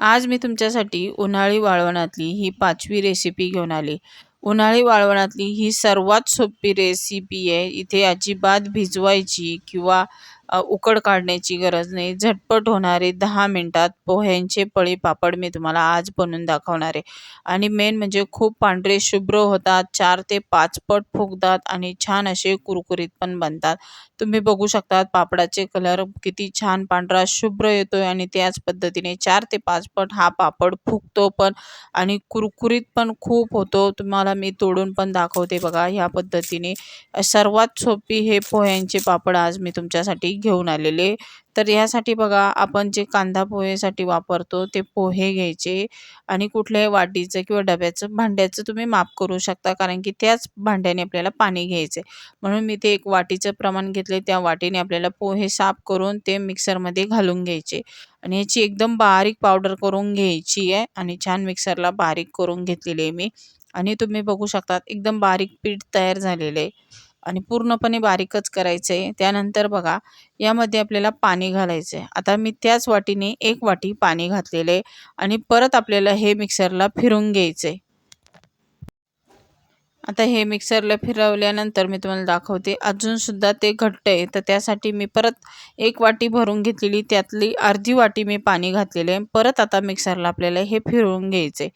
आज मी तुमच्यासाठी उन्हाळी वाळवणातली ही पाचवी रेसिपी घेऊन आली. उन्हाळी वाळवणातली ही सर्वात सोपी रेसिपी आहे. इथे अजिबात भिजवायची किंवा उकड काढण्याची गरज नाही. झटपट होणारे दहा मिनटात पोह्यांचे पळी पापड मी तुम्हाला आज बनवून दाखवणार आहे. आणि मेन म्हणजे खूप पांढरे शुभ्र होतात. चार ते पाच पट फुगतात आणि छान असे कुरकुरीत पण बनतात. तुम्ही बघू शकतात पापडाचे कलर किती छान पांढरा शुभ्र येतोय आणि त्याच पद्धतीने चार ते पाच पट हा पापड फुगतो पण आणि कुरकुरीत पण खूप होतो. तुम्हाला मी तोडून पण दाखवते बघा. ह्या पद्धतीने सर्वात सोपी हे पोह्यांचे पापड आज मी तुमच्यासाठी घेऊन आलेले. तर यासाठी बघा आपण जे कांदा पोहेसाठी वापरतो ते पोहे घ्यायचे आणि कुठल्याही वाटीचं किंवा डब्याचं भांड्याचं तुम्ही माप करू शकता कारण की त्याच भांड्याने आपल्याला पाणी घ्यायचे म्हणून मी ते एक वाटीचं प्रमाण घेतले त्या वाटीने आपल्याला पोहे साफ करून ते मिक्सरमध्ये घालून घ्यायचे. आणि याची एकदम बारीक पावडर करून घ्यायची आहे आणि छान मिक्सरला बारीक करून घेतलेली आहे मी. आणि तुम्ही बघू शकतात एकदम बारीक पीठ तयार झालेलं आहे. आणि पूर्णपणे बारीकच करायचं. आहे त्यानंतर बघा यामध्ये आपल्याला पाणी घालायचं. आहे आता मी त्याच वाटीने एक वाटी पाणी घातलेलं आहे आणि परत आपल्याला हे मिक्सरला फिरून घ्यायचं. आहे आता हे मिक्सरला फिरवल्यानंतर मी तुम्हाला दाखवते अजूनसुद्धा ते घट्ट आहे. तर त्यासाठी मी परत एक वाटी भरून घेतलेली त्यातली अर्धी वाटी मी पाणी घातलेले. आहे परत आता मिक्सरला आपल्याला हे फिरवून घ्यायचं. आहे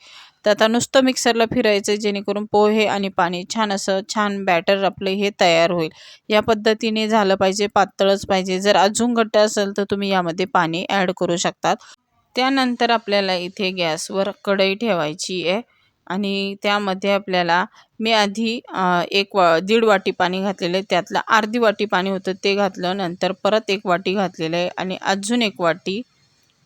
तर आता नुसतं मिक्सरला फिरायचं आहे जेणेकरून पोहे आणि पाणी छान असं छान बॅटर आपलं हे तयार होईल. या पद्धतीने झालं पाहिजे पातळच पाहिजे. जर अजून घट्ट असेल तर तुम्ही यामध्ये पाणी ॲड करू शकतात. त्यानंतर आपल्याला इथे गॅसवर कढई ठेवायची आहे आणि त्यामध्ये आपल्याला मी आधी एक वा दीड वाटी पाणी घातलेलं आहे. त्यातलं अर्धी वाटी पाणी होतं ते घातलं नंतर परत एक वाटी घातलेलं आहे आणि अजून एक वाटी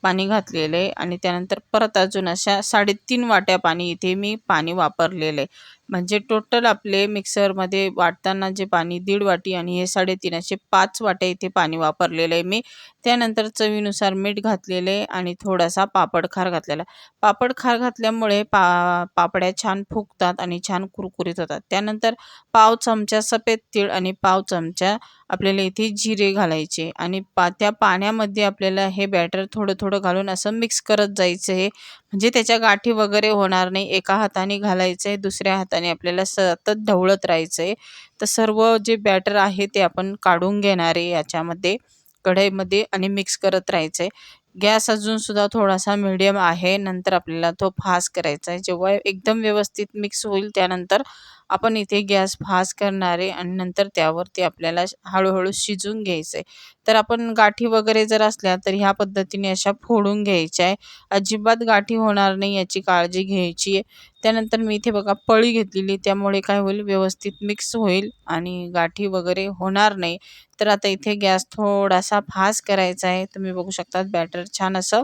पाणी घातलेलं आहे आणि त्यानंतर परत अजून अशा साडेतीन वाट्या पाणी इथे मी पाणी वापरलेलं आहे. म्हणजे टोटल आपले मिक्सरमध्ये वाटताना जे पाणी दीड वाटी आणि हे साडेतीन असे पाच वाट्या इथे पाणी वापरलेलं आहे मी. त्यानंतर चवीनुसार मीठ घातलेले आणि थोडासा पापड खार घातलेला पापड खार घातल्यामुळे पा पापड्या छान फुगतात आणि छान कुरकुरीत होतात. त्यानंतर पाव चमचा सफेद तीळ आणि पाव चमचा आपल्याला इथे जिरे घालायचे आणि पा त्या पाण्यामध्ये आपल्याला हे बॅटर थोडं थोडं घालून असं मिक्स करत जायचं आहे. म्हणजे त्याच्या गाठी वगैरे होणार नाही. एका हाताने घालायचं आहे दुसऱ्या हाताने आपल्याला सतत ढवळत राहायचं आहे तर सर्व जे बॅटर आहे ते आपण काढून घेणार आहे याच्यामध्ये कढईमध्ये आणि मिक्स करत राहायचं आहे गॅस अजूनसुद्धा थोडासा मिडियम आहे. नंतर आपल्याला तो फास्ट करायचा आहे जेव्हा एकदम व्यवस्थित मिक्स होईल त्यानंतर आपण इथे गॅस फास्ट करणार आहे आणि नंतर त्यावरती आपल्याला हळूहळू शिजून घ्यायचं आहे तर आपण गाठी वगैरे जर असल्या तर ह्या पद्धतीने अशा फोडून घ्यायच्या आहे अजिबात गाठी होणार नाही याची काळजी घ्यायची आहे. त्यानंतर मी इथे बघा पळी घेतलेली त्यामुळे काय होईल? व्यवस्थित मिक्स होईल आणि गाठी वगैरे होणार नाही. तर आता इथे गॅस थोडासा फास्ट करायचा आहे तुम्ही बघू शकता बॅटर छान असं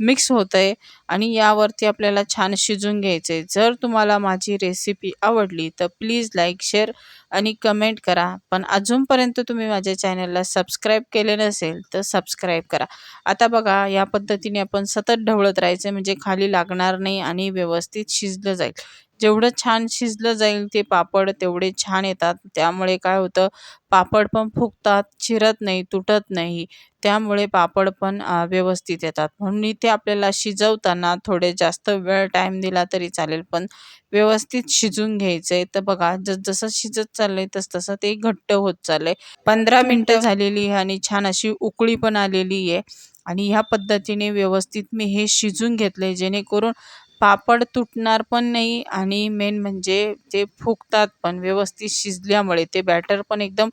मिक्स होतं आहे आणि यावरती आपल्याला छान शिजून घ्यायचं आहे जर तुम्हाला माझी रेसिपी आवडली तर प्लीज लाईक शेअर आणि कमेंट करा. पण अजूनपर्यंत तुम्ही माझ्या चॅनलला सबस्क्राईब केले नसेल तर सबस्क्राईब करा. आता बघा या पद्धतीने आपण सतत ढवळत राहायचं म्हणजे खाली लागणार नाही आणि व्यवस्थित शिजलं जाईल. जेवढं छान शिजलं जाईल ते पापड तेवढे छान येतात. त्यामुळे काय होतं पापड पण फुगतात चिरत नाही तुटत नाही. त्यामुळे पापड पण व्यवस्थित येतात. म्हणून इथे आपल्याला शिजवताना थोडे जास्त वेळ टाईम दिला तरी चालेल पण व्यवस्थित शिजून घ्यायचं आहे तर बघा जसं शिजत चाललंय तसतसं ते घट्ट होत चाललंय. पंधरा मिनटं झालेली आहे आणि छान अशी उकळी पण आलेली आहे. आणि ह्या पद्धतीने व्यवस्थित मी हे शिजून घेतले जेणेकरून पापड तुटणार पण नाही आणि मेन म्हणजे ते फुगतात पण व्यवस्थित शिजल्यामुळे. ते बॅटर पण एकदम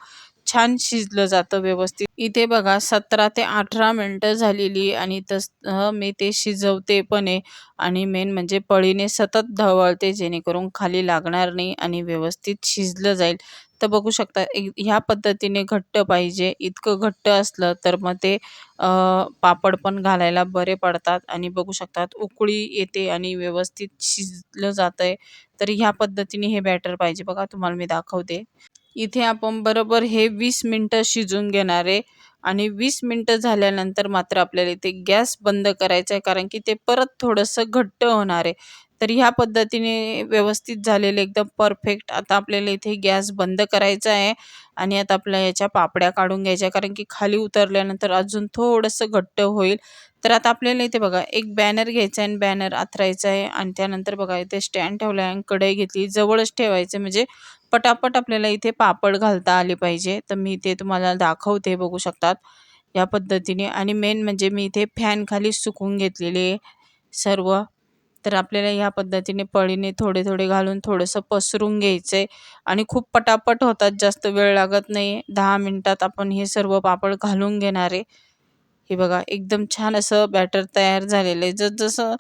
छान शिजलं जातं व्यवस्थित. इथे बघा सतरा ते अठरा मिनटं झालेली आणि तस मी ते शिजवते पण आहे आणि मेन म्हणजे पळीने सतत ढवळते जेणेकरून खाली लागणार नाही आणि व्यवस्थित शिजलं जाईल. तर बघू शकता एक ह्या पद्धतीने घट्ट पाहिजे. इतकं घट्ट असलं तर मग ते पापड पण घालायला बरे पडतात आणि बघू शकतात उकळी येते आणि व्यवस्थित शिजलं जातं आहे तर ह्या पद्धतीने हे बॅटर पाहिजे बघा तुम्हाला मी दाखवते. इथे आपण बरोबर हे वीस मिनटं शिजून घेणार आहे. आणि वीस मिनटं झाल्यानंतर मात्र आपल्याला इथे गॅस बंद करायचा आहे कारण की ते परत थोडंसं घट्ट होणार आहे. तर ह्या पद्धतीने व्यवस्थित झालेले एकदम परफेक्ट. आता आपल्याला इथे गॅस बंद करायचा आहे. आणि आता आपल्या याच्या पापड्या काढून घ्यायच्या. कारण की खाली उतरल्यानंतर अजून थोडंसं घट्ट होईल. तर आता आपल्याला इथे बघा एक बॅनर घ्यायचा आहे आणि बॅनर आथरायचा आहे. आणि त्यानंतर बघा इथे स्टँड ठेवला आहे आणि कढई घेतली. जवळच ठेवायचं म्हणजे पटापट आपल्याला इथे पापड घालता आले पाहिजे. तर मी इथे तुम्हाला दाखवते बघू शकतात या पद्धतीने. आणि मेन म्हणजे मी इथे फॅन खाली सुकून घेतलेले सर्व. तर आपल्याला ह्या पद्धतीने पळीने थोडे थोडे घालून थोडंसं पसरून घ्यायचं. आहे आणि खूप पटापट होतात जास्त वेळ लागत नाही दहा मिनटात आपण हे सर्व पापड घालून घेणार. आहे हे बघा एकदम छान असं बॅटर तयार झालेलं आहे. जर जसं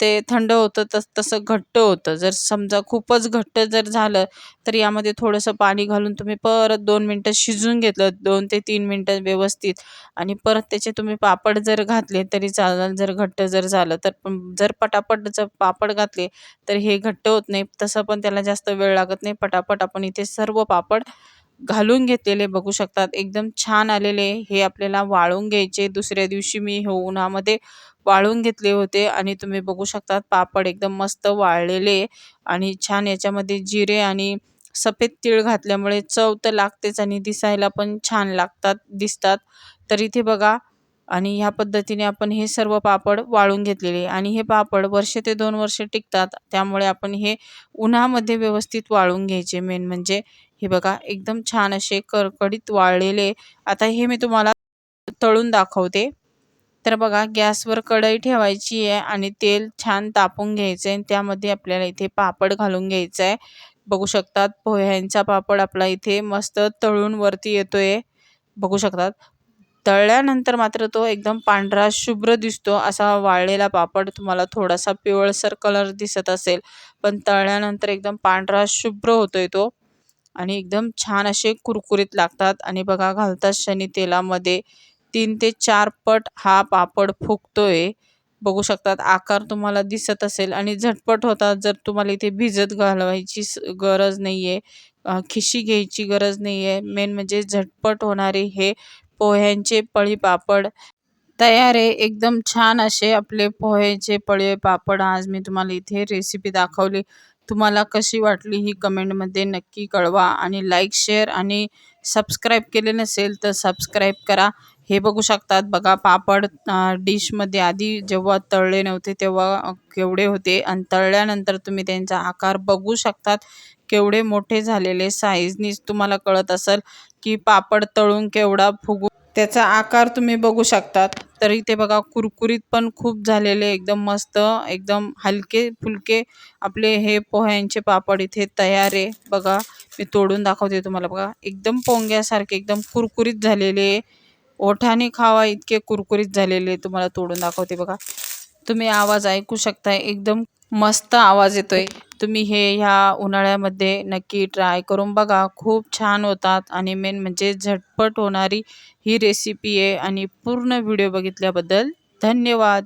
ते थंड होतं तस तसं घट्ट होतं. जर समजा खूपच घट्ट जर झालं तर यामध्ये थोडंसं पाणी घालून तुम्ही परत दोन मिनटं शिजून घेतलं दोन ते तीन मिनटं व्यवस्थित. आणि परत त्याचे तुम्ही पापड जर घातले तरी चालेल. जर घट्ट जर झालं तर जर पटापट जर पापड घातले तर हे घट्ट होत नाही. तसं पण त्याला जास्त वेळ लागत नाही. पटापट आपण इथे सर्व पापड घालून घेतलेले बघू शकतात. एकदम छान आलेले हे आपल्याला वाळून घ्यायचे. दुसऱ्या दिवशी मी हे उन्हामध्ये वाळून घेतले होते आणि तुम्ही बघू शकतात पापड एकदम मस्त वाळलेले आणि छान याच्यामध्ये जिरे आणि सफेद तीळ घातल्यामुळे चव तर लागतेच आणि दिसायला पण छान लागतात दिसतात. तर इथे बघा आणि ह्या पद्धतीने आपण हे सर्व पापड वाळून घेतलेले आणि हे पापड वर्ष ते दोन वर्ष टिकतात. त्यामुळे आपण हे उन्हामध्ये व्यवस्थित वाळून घ्यायचे मेन म्हणजे हे बघा एकदम छान असे करकडीत वाळलेले. आता हे मी तुम्हाला तळून दाखवते. तर बघा गॅसवर कढई ठेवायची आहे आणि तेल छान तापून घ्यायचं आहे त्यामध्ये आपल्याला इथे पापड घालून घ्यायचं आहे बघू शकतात पोह्यांचा पापड आपला इथे मस्त तळून वरती येतोय. बघू शकतात. तळल्यानंतर मात्र तो एकदम पांढरा शुभ्र दिसतो असा वाळलेला पापड तुम्हाला थोडासा पिवळसर कलर दिसत असेल. पण तळल्यानंतर एकदम पांढरा शुभ्र होतोय तो. आणि एकदम छान असे कुरकुरीत लागतात. आणि बघा घालतात शनी तेलामध्ये तीन ते चार पट हा पापड फुगतोय. बघू शकतात आकार तुम्हाला दिसत असेल आणि झटपट होतात जर तुम्हाला इथे भिजत घालवायची गरज नाही आहे खिशी घ्यायची गरज नाही आहे मेन म्हणजे झटपट होणारे हे पोह्यांचे पळी पापड तयार आहे. एकदम छान असे आपले पोह्याचे पळे पापड आज मी तुम्हाला इथे रेसिपी दाखवली. तुम्हाला कशी वाटली ही कमेंटमध्ये नक्की कळवा आणि लाईक शेअर आणि सबस्क्राईब केले नसेल तर सबस्क्राईब करा. हे बघू शकतात बघा पापड डिशमध्ये आधी जेव्हा तळले नव्हते तेव्हा केवढे होते आणि तळल्यानंतर तुम्ही त्यांचा आकार बघू शकतात. केवढे मोठे झालेले साईजनीच तुम्हाला कळत असेल की पापड तळून केवढा फुगू त्याचा आकार तुम्ही बघू शकतात. तरी ते बघा कुरकुरीत पण खूप झालेले एकदम मस्त एकदम हलके फुलके. आपले हे पोह्यांचे पापड इथे तयार आहे. बघा मी तोडून दाखवते तुम्हाला. बघा एकदम पोंग्यासारखे एकदम कुरकुरीत झालेले. ओठाने खावा इतके कुरकुरीत झालेले तुम्हाला तोडून दाखवते बघा. तुम्ही आवाज ऐकू शकताय. एकदम मस्त आवाज येतोय. तुम्ही हे ह्या उन्हाळ्यामध्ये नक्की ट्राय करून बघा. खूप छान होतात आणि मेन म्हणजे झटपट होणारी ही रेसिपी आहे आणि पूर्ण व्हिडिओ बघितल्याबद्दल धन्यवाद.